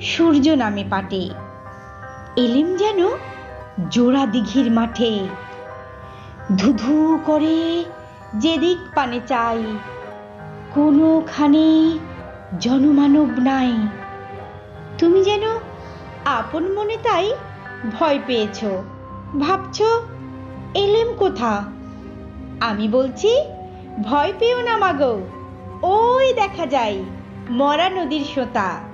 সূর্য নামে পাটে। এলিম যেন জোড়া দিঘির মাঠে। ধুধু করে যেদিক পানে চাই, কোনোখানে জনমানব নাই। তুমি যেন আপন মনে তাই ভয় পেয়েছ। ভাবছ, এলেম কোথা? আমি বলছি, ভয় পেও না মাগো। ওই দেখা যায়, মরা নদীর সোতা।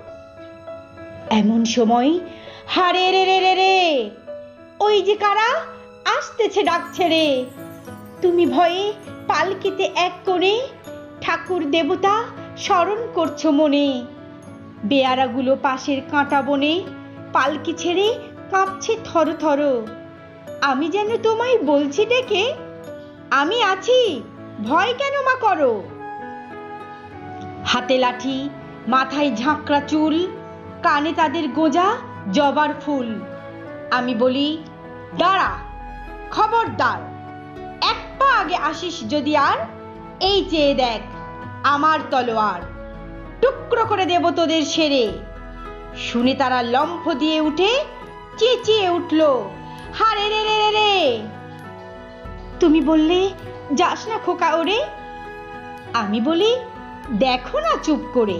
এমন সময়, হারে রে রে রে রে, ওই যে কারা? আসতেছে, ডাকছে রে। তুমি ভয়ে পালকিতে এক কোণে ঠাকুর দেবতা স্মরণ করছ মনে। বেয়ারাগুলো পাশের কাঁটা বনে পালকি ছেড়ে কাঁপছে থর থর। আমি যেন তোমায় বলছি ডেকে, আমি আছি, ভয় কেন মা করো? হাতে লাঠি, মাথায় ঝাঁকড়া চুল কানে তাদের গোজা জবার ফুল। আমি বলি, দাঁড়া, খবরদার, এক পা আগে আসিস যদি আর, এই চেয়ে দেখ, আমার তলোয়ার, টুকরো করে দেব তোদের সেরে। শুনে তারা লম্ফ দিয়ে উঠে চেঁচিয়ে উঠল, হারে রে রে রে তুমি বললে যাস না খোকা ওরে? আমি বলি, দেখো না চুপ করে।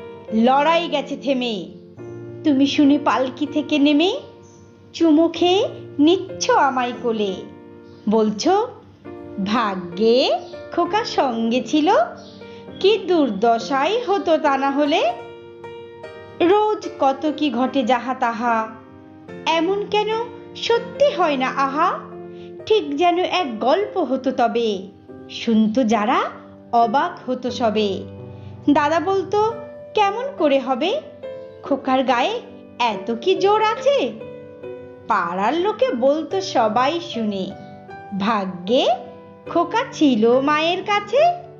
লড়াই গেছে থেমে। তুমি শুনে পালকি থেকে নেমে চুমো খেয়ে নিচ্ছ আমায় কোলে। বলছো, ভাগ্যে খোকা সঙ্গে ছিল, কি দুর্দশাই হতো তা না হলে? রোজ কত কি ঘটে যাহা তাহা, এমন কেন সত্যি হয় না আহা? ঠিক যেন এক গল্প হতো তবে, শুনতো যারা অবাক হতো সবে। দাদা বলতো কেমন করে হবে? খোকার গায়ে এত কি জোর আছে? পাড়ার লোকে বলতো সবাই শুনে। ভাগ্যে খোকা ছিল মায়ের কাছে।